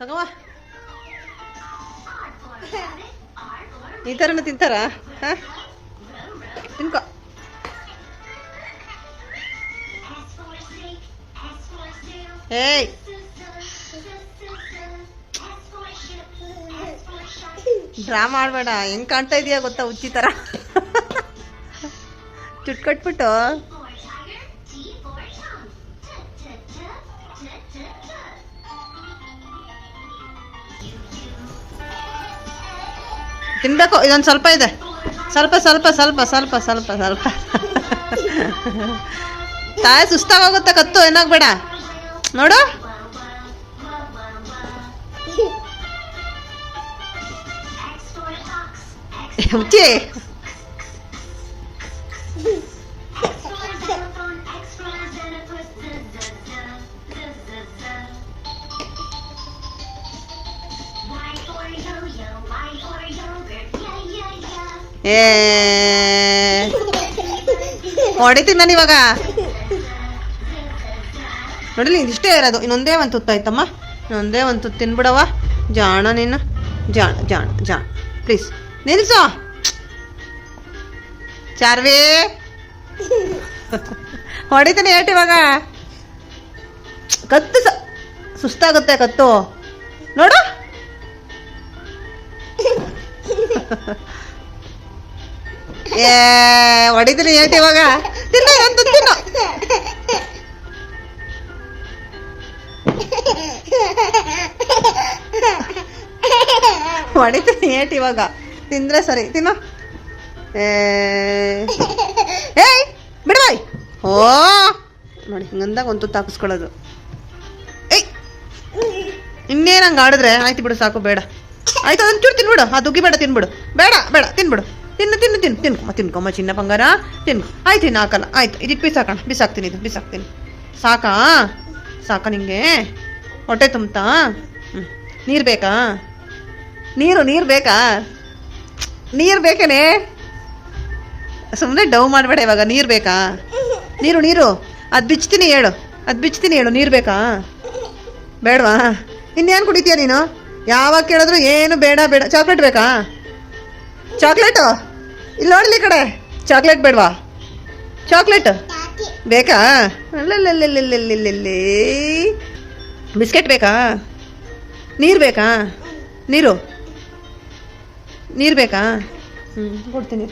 ತಗವ ಈ ಥರನೂ ತಿಂತಾರ ಹಾ ತಿನ್ಕೋ ಏಯ್ ಡ್ರಾ ಮಾಡಬೇಡ ಹೆಂಗ್ ಕಾಣ್ತಾ ಇದೀಯ ಗೊತ್ತಾ ಹುಚ್ಚಿ ಥರ ಚುಟ್ ಕಟ್ಬಿಟ್ಟು ತಿನ್ಬೇಕು, ಇದೊಂದು ಸ್ವಲ್ಪ ಇದೆ. ಸ್ವಲ್ಪ ಸ್ವಲ್ಪ ಸ್ವಲ್ಪ ಸ್ವಲ್ಪ ಸ್ವಲ್ಪ ಸ್ವಲ್ಪ. ತಾಯಿ ಸುಸ್ತಾಗೋಗುತ್ತೆ ಕತ್ತು, ಏನಾಗ್ಬೇಡ. ನೋಡು. ಹುಚ್ಚಿ ಏ. ಹೊಡಿತೀನಿ ನಾನು ಇವಾಗ. ನೋಡಿಲಿ ಇಷ್ಟೇ ಇರೋದು. ಇನ್ನೊಂದೇ ಒಂದು ತುತ್ತು ಆಯ್ತಮ್ಮ? ಇನ್ನೊಂದೇ ಒಂದು ತುತ್ತು ತಿನ್ಬಿಡವ ಜಾಣ ನೀನು. ಜಾಣ ಜಾಣ ಜಾಣ. ಪ್ಲೀಸ್ ನಿಲ್ಸೋ. ಚಾರ್ವಿ. ಹೊಡಿತೀನಿ ಏಟ್ ಇವಾಗ. ಕತ್ತು ಸ ಸುಸ್ತಾಗುತ್ತೆ ಕತ್ತು. ನೋಡು. ಏ, ಹೊಡಿತೀನಿ ಏಟ್ ಇವಾಗ? ತಿನ್ನ, ಒಂದು ತಿನ್ನು. ಹೊಡಿತೀನಿ ಏಟ್ ಇವಾಗ? ತಿಂದ್ರೆ ಸರಿ. ತಿನ್ನು. ಏಯ್ ಬಿಡಬಾಯ್ ಓ ನೋಡಿ, ಹಿಂಗಂದಾಗ ಒಂದು ತುತ್ತು ಹಾಕಿಸ್ಕೊಳ್ಳೋದು. ಏಯ್. ಇನ್ನೇನು ಹಂಗೆ ಆಡಿದ್ರೆ, ಆಯ್ತು ಬಿಡು ಸಾಕು, ಬೇಡ. ಆಯ್ತು ಅದನ್ನು ಚೂರು ತಿನ್ಬಿಡು. ಆ ದುಗ್ಗಿ ಬೇಡ ತಿನ್ಬಿಡು. ಬೇಡ ಬೇಡ, ತಿನ್ಬಿಡು. ತಿನ್ನು ತಿನ್ನು ತಿನ್ನು ತಿನ್ಕೊಮ್ಮ ತಿನ್ಕೊಮ್ಮ ಚಿನ್ನ ಬಂಗಾರ, ತಿನ್ಕೊ. ಆಯ್ತು ಇನ್ನು ಹಾಕಲ್ಲ. ಆಯ್ತು ಇದಕ್ಕೆ ಬಿಸಾಕೋಣ ಬಿಸಾಕ್ತೀನಿ ಇದು ಬಿಸಾಕ್ತೀನಿ ಸಾಕಾ? ಸಾಕಾ ನಿಂಗೆ? ಹೊಟ್ಟೆ ತುಂಬ್ತಾ? ಹ್ಞೂ ನೀರು ಬೇಕಾ? ನೀರು ನೀರು ಬೇಕಾ? ನೀರು ಬೇಕೇನೆ? ಸುಮ್ಮನೆ ಡವ್ ಮಾಡಬೇಡ ಇವಾಗ. ನೀರು ಬೇಕಾ? ನೀರು ನೀರು. ಅದು ಬಿಚ್ತೀನಿ ಹೇಳು. ಅದು ಬಿಚ್ತೀನಿ ಹೇಳು. ನೀರು ಬೇಕಾ? ಬೇಡವಾ? ಇನ್ನೇನು ಕುಡಿತೀಯ ನೀನು? ಯಾವಾಗ ಕೇಳಿದ್ರು ಏನು ಬೇಡ ಬೇಡ. ಚಾಕ್ಲೇಟ್ ಬೇಕಾ? ಚಾಕ್ಲೇಟು? ಇಲ್ಲಿ ನೋಡಲಿ ಕಡೆ. ಚಾಕ್ಲೇಟ್ ಬೇಡವಾ? ಚಾಕ್ಲೇಟ್ ಬೇಕಾ? ಅಲ್ಲಲ್ಲಿ ಬಿಸ್ಕೆಟ್ ಬೇಕಾ? ನೀರು ಬೇಕಾ? ನೀರು? ನೀರು ಬೇಕಾ? ಹ್ಞೂ ಕೊಡ್ತೀನಿ.